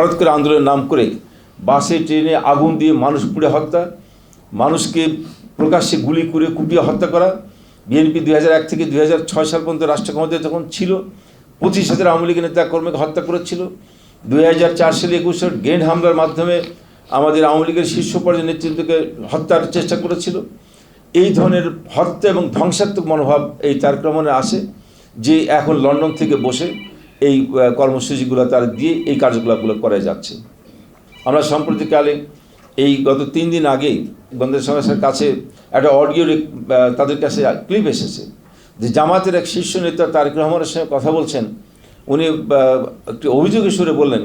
হঠাৎ করে আন্দোলনের নাম করে বাসে, ট্রেনে আগুন দিয়ে মানুষ পুড়ে হত্যা, মানুষকে প্রকাশ্যে গুলি করে কুপিয়ে হত্যা করা। বিএনপি দুই এক থেকে দুই ছয় সাল পর্যন্ত রাষ্ট্র ক্ষমতায় যখন ছিল, পঁচিশ হাজার আওয়ামী লীগের নেতা কর্মীকে হত্যা করেছিল। দুই হাজার চার সালে একুশে গ্রেন হামলার মাধ্যমে আমাদের আওয়ামী লীগের শীর্ষ পর্যায়ের নেতৃত্বকে হত্যার চেষ্টা করেছিল। এই ধরনের হত্যা এবং ধ্বংসাত্মক মনোভাব এই তারেক রহমানের আসে, যে এখন লন্ডন থেকে বসে। এই কর্মসূচিগুলো তারা দিয়ে এই কার্যকলাপগুলো করা যাচ্ছে। আমরা সম্প্রতিকালে এই গত তিন দিন আগেই বন্ধের সমাজের কাছে একটা অডিও তাদের কাছে ক্লিপ এসেছে যে জামাতের এক শীর্ষ নেতা তারেক রহমানের সঙ্গে কথা বলছেন। উনি একটি অভিযোগের সুরে বললেন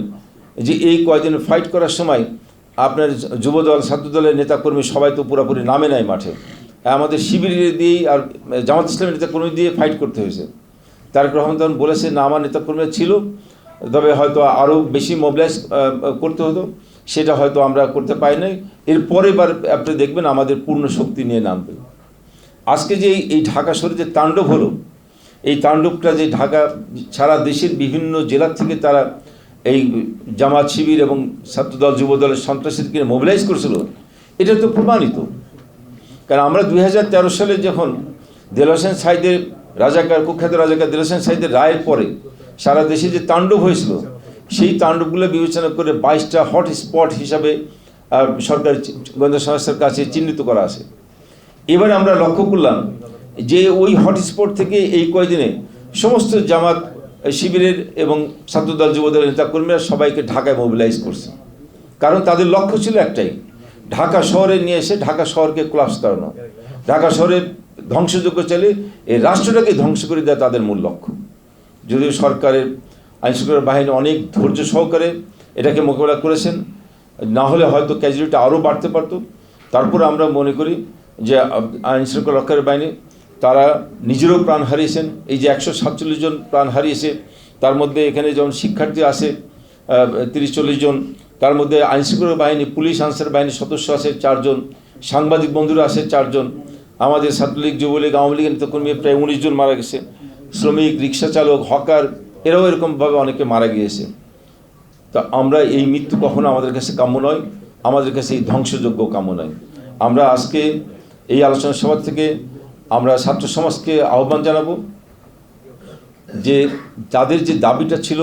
যে এই কয়দিন ফাইট করার সময় আপনার যুবদল, ছাত্রদলের নেতাকর্মী সবাই তো পুরোপুরি নামে নেয় মাঠে। আমাদের শিবিরে দিয়েই আর, জামাত ইসলামের নেতাকর্মী দিয়ে ফাইট করতে হয়েছে। তারেক রহমান তখন বলেছে, না, আমার নেতাকর্মীরা ছিল, তবে হয়তো আরও বেশি মোবিলাইজ করতে হতো। সেটা হয়তো আমরা করতে পারি নাই। এরপরে বার আপনি দেখবেন আমাদের পূর্ণ শক্তি নিয়ে নামবে। আজকে যে এই- ঢাকা শহরে যে তাণ্ডব হলো, এই তাণ্ডবটা যে ঢাকা, সারা দেশের বিভিন্ন জেলার থেকে তারা এই জামাত শিবির এবং ছাত্রদল, যুবদলের সন্ত্রাসীদেরকে মোবিলাইজ করেছিল, এটা তো প্রমাণিত। কারণ আমরা দু হাজার তেরো সালে যখন দেল সাইদের রাজাকার কুখ্যাত রাজাকার দেল হোসেন সাইদের রায়ের পরে সারা দেশে যে তাণ্ডব হয়েছিল, সেই তাণ্ডবগুলো বিবেচনা করে বাইশটা হট স্পট হিসাবে সরকার গোয়েন্দা সংস্থার কাছে চিহ্নিত করা আছে। এবারে আমরা লক্ষ্য করলাম যে ওই হটস্পট থেকে এই কয়দিনে সমস্ত জামাত শিবিরের এবং ছাত্রদল যুবদলের নেতাকর্মীরা সবাইকে ঢাকায় মোবিলাইজ করছে। কারণ তাদের লক্ষ্য ছিল একটাই, ঢাকা শহরে নিয়ে এসে ঢাকা শহরকে ক্লাস করানো। ঢাকা শহরে ধ্বংসযোগ্য চলে এই রাষ্ট্রটাকে ধ্বংস করে দেওয়া তাদের মূল লক্ষ্য। যদিও সরকারের আইনশৃঙ্খলা বাহিনী অনেক ধৈর্য সহকারে এটাকে মোকাবেলা করেছেন, না হলে হয়তো ক্যাজুয়ালিটি আরও বাড়তে পারতো। তারপর আমরা মনে করি যে, আইন শৃঙ্খলা রক্ষার বাহিনী, তারা নিজেরও প্রাণ হারিয়েছেন। এই যে একশো সাতচল্লিশ জন প্রাণ হারিয়েছে, তার মধ্যে এখানে যেমন শিক্ষার্থী আছে তিরিশ চল্লিশ জন, তার মধ্যে আইন শৃঙ্খলা বাহিনী, পুলিশ আনসার বাহিনীর সদস্য আছে চারজন, সাংবাদিক বন্ধুরা আছে চারজন। আমাদের ছাত্রলীগ, যুবলীগ, আওয়ামী লীগের নেতাকর্মী প্রায় উনিশ জন মারা গেছে। শ্রমিক রিক্সা চালক হকার, এরাও এরকমভাবে অনেকে মারা গিয়েছে। তা আমরা এই মৃত্যু কখনো আমাদের কাছে কাম্য নয়, আমাদের কাছে এই ধ্বংসযোগ্য কাম্য নয়। আমরা আজকে এই আলোচনা সভা থেকে আমরা ছাত্র সমাজকে আহ্বান জানাব যে তাদের যে দাবিটা ছিল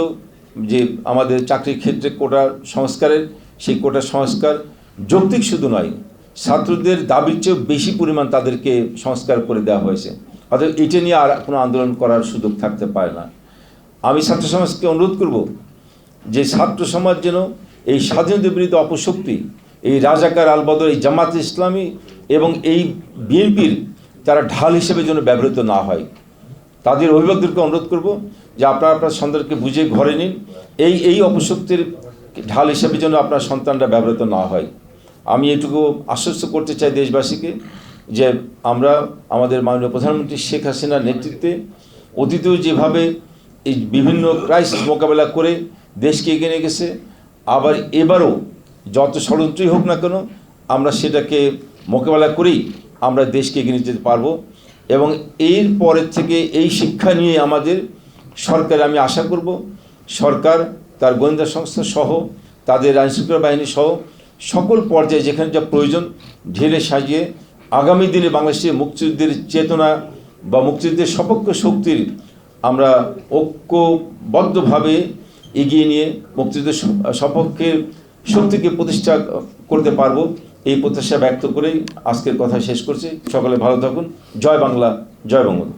যে আমাদের চাকরির ক্ষেত্রে কোটা সংস্কারের, সেই কোটা সংস্কার যৌক্তিক শুধু নয় ছাত্রদের দাবির চেয়েও বেশি পরিমাণ তাদেরকে সংস্কার করে দেওয়া হয়েছে। অর্থাৎ এটা নিয়ে আর কোনো আন্দোলন করার সুযোগ থাকতে পারে না। আমি ছাত্র সমাজকে অনুরোধ করব যে ছাত্র সমাজ যেন এই স্বাধীনতার বিরুদ্ধে অপশক্তি, এই রাজাকার আলবদর, এই জামাত ইসলামী এবং এই বিএনপির তারা ঢাল হিসেবে যেন ব্যবহৃত না হয়। তাদের অভিভাবকদেরকে অনুরোধ করব যে আপনারা আপনার সন্তানকে বুঝে ঘরে নিন। এই এই অপশক্তির ঢাল হিসেবে যেন আপনার সন্তানরা ব্যবহৃত না হয়। আমি এটুকু আশ্বস্ত করতে চাই দেশবাসীকে যে আমরা আমাদের মাননীয় প্রধানমন্ত্রী শেখ হাসিনার নেতৃত্বে অতীতেও যেভাবে এই বিভিন্ন ক্রাইসিস মোকাবেলা করে দেশকে এগিয়ে নিয়ে গেছে, আবার এবারও যত ষড়যন্ত্রই হোক না কেন আমরা সেটাকে মোকাবেলা করেই আমরা দেশকে এগিয়ে নিয়ে যেতে পারব এবং এর পরের থেকে এই শিক্ষা নিয়ে আমাদের সরকার আমি আশা করব, সরকার, তার গোয়েন্দা সংস্থা সহ, তাদের আইনশৃঙ্খলা বাহিনী সহ সকল পর্যায়ে যেখানে যা প্রয়োজন, ঢেলে সাজিয়ে আগামী দিনে বাংলাদেশের মুক্তিযুদ্ধের চেতনা বা মুক্তিযুদ্ধের সপক্ষ শক্তির আমরা ঐক্যবদ্ধভাবে এগিয়ে নিয়ে মুক্তিযুদ্ধের সপক্ষের শক্তিকে প্রতিষ্ঠা করতে পারব, এই প্রত্যাশা ব্যক্ত করেই আজকের কথা শেষ করছি। সকলে ভালো থাকুন। জয় বাংলা, জয় বঙ্গবন্ধু।